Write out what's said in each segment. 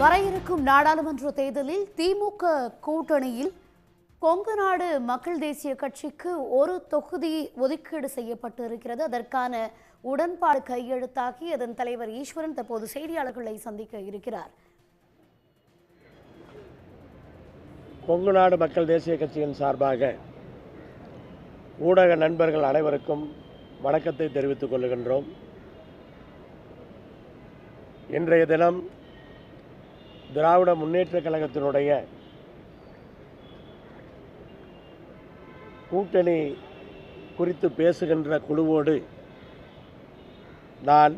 வர இருக்கும் நாடாளுமன்ற தேர்தலில் திமுக கூட்டணியில் கொங்கு நாடு மக்கள் தேசிய கட்சிக்கு ஒரு தொகுதி ஒதுக்கீடு செய்யப்பட்டு இருக்கிறது அதற்கான உடன்பாடு கையெழுத்தாகி அதன் தலைவர் ஈஸ்வரன் தற்போது செய்தியாளர்களை சந்திக்க இருக்கிறார். கொங்கு நாடு மக்கள் தேசிய கட்சியின் சார்பாக ஊடக நண்பர்கள் அனைவருக்கும் வணக்கத்தை தெரிவித்துக் கொள்கின்றோம் இன்றைய தினம் திராவிட முன்னேற்றக் கழகத்தினுடைய கூட்டணி குறித்து பேசுகின்ற குழுவோடு நான்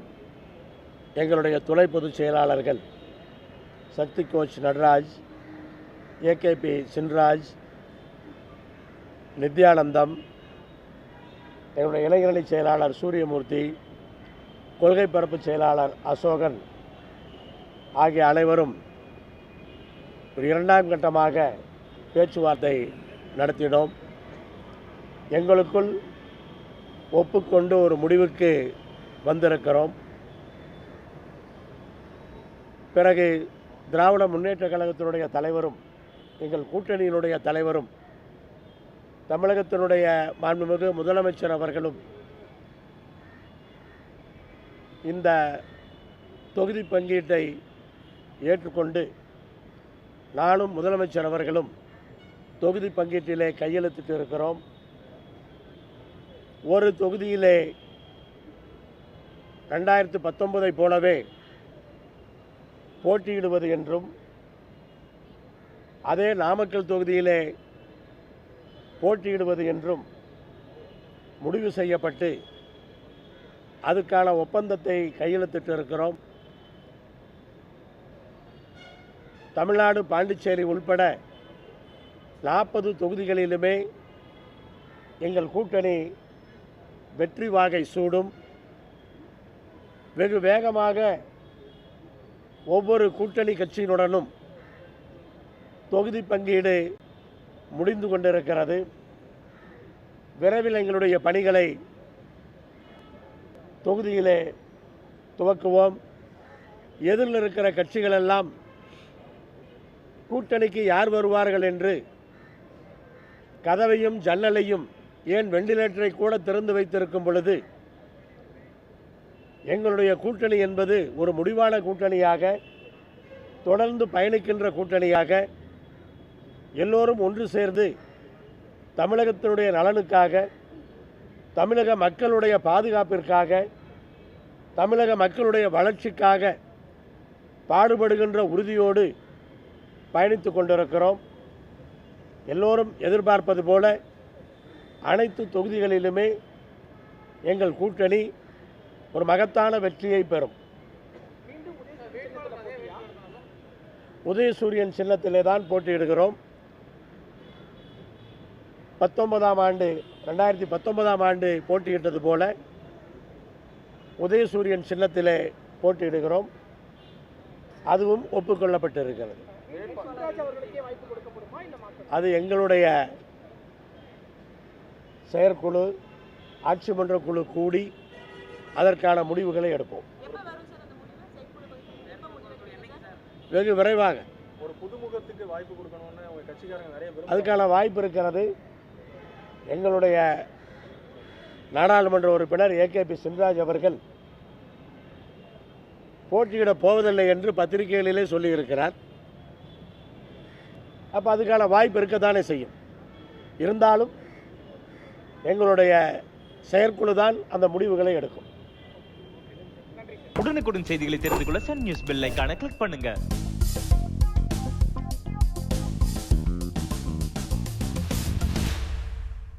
எங்களுடைய துணை பொதுச் செயலாளர்கள் சக்தி கோச் நடராஜ் ஏகேபி சின்ராஜ் நித்யானந்தம் எங்களுடைய இளைஞரணி செயலாளர் சூரியமூர்த்தி கொள்கை பரப்பு செயலாளர் அசோகன் ஆகிய அனைவரும் ஒரு இரண்டாம் கட்டமாக பேச்சுவார்த்தை நடத்தினோம். எங்களுக்குள் ஒப்புக்கொண்டு ஒரு முடிவுக்கு வந்திருக்கிறோம். பிறகு திராவிட முன்னேற்ற கழகத்தினுடைய தலைவரும் எங்கள் கூட்டணியினுடைய தலைவரும் தமிழகத்தினுடைய மாண்புமிகு முதலமைச்சர் அவர்களும் இந்த தொகுதி பங்கீட்டை ஏற்றுக்கொண்டு நானும் முதலமைச்சர் அவர்களும் தொகுதி பங்கீட்டிலே கையெழுத்திட்டு இருக்கிறோம் ஒரு தொகுதியிலே ரெண்டாயிரத்து பத்தொன்பதை போலவே போட்டியிடுவது என்றும் அதே நாமக்கல் தொகுதியிலே போட்டியிடுவது என்றும் முடிவு செய்யப்பட்டு அதுக்கான ஒப்பந்தத்தை கையெழுத்திட்டு இருக்கிறோம் தமிழ்நாடு பாண்டிச்சேரி உள்பட நாற்பது தொகுதிகளிலுமே எங்கள் கூட்டணி வெற்றி வாகை சூடும். வெகு வேகமாக ஒவ்வொரு கூட்டணி கட்சியினுடனும் தொகுதி பங்கீடு முடிந்து கொண்டிருக்கிறது. விரைவில் எங்களுடைய பணிகளை தொகுதியிலே துவக்குவோம். எதிரில் இருக்கிற கட்சிகளெல்லாம் கூட்டணிக்கு யார் வருவார்கள் என்று கதவையும் ஜன்னலையும் ஏன் வெண்டிலேட்டரை கூட திறந்து வைத்திருக்கும் பொழுது எங்களுடைய கூட்டணி என்பது ஒரு முடிவான கூட்டணியாக தொடர்ந்து பயணிக்கின்ற கூட்டணியாக எல்லோரும் ஒன்று சேர்ந்து தமிழகத்தினுடைய நலனுக்காக தமிழக மக்களுடைய பாதுகாப்பிற்காக தமிழக மக்களுடைய வளர்ச்சிக்காக பாடுபடுகின்ற உறுதியோடு பயணித்து கொண்டிருக்கிறோம். எல்லோரும் எதிர்பார்ப்பது போல அனைத்து தொகுதிகளிலுமே எங்கள் கூட்டணி ஒரு மகத்தான வெற்றியை பெறும். உதயசூரியன் சின்னத்திலே தான் போட்டியிடுகிறோம். பத்தொன்பதாம் ஆண்டு ரெண்டாயிரத்தி பத்தொன்பதாம் ஆண்டு போட்டியிட்டது போல உதயசூரியன் சின்னத்திலே போட்டியிடுகிறோம். அதுவும் ஒப்புக்கொள்ளப்பட்டிருக்கிறது. அது எங்களுடைய செயற்குழு ஆட்சி மன்ற குழு கூடி அதற்கான முடிவுகளை எடுப்போம். வெகு விரைவாக. ஒரு புதுமுகத்துக்கு வாய்ப்பு கொடுக்கணும்னு உங்க கட்சிக்காரங்க நிறைய பேர் அதுக்கான வாய்ப்பு இருக்கிறது. எங்களுடைய நாடாளுமன்ற உறுப்பினர் ஏகேபி சின்ராஜ் அவர்கள் போட்டியிட போவதில்லை என்று பத்திரிகைகளிலே சொல்லியிருக்கிறார். அப்போ அதுக்கான வாய்ப்பு இருக்கத்தானே செய்யும். இருந்தாலும் எங்களுடைய செயற்குழு தான் அந்த முடிவுகளை எடுக்கும். உடனுக்குடன் செய்திகளை தெரிந்து கொள்ள சன் நியூஸ் பெல் கிளிக் பண்ணுங்கள்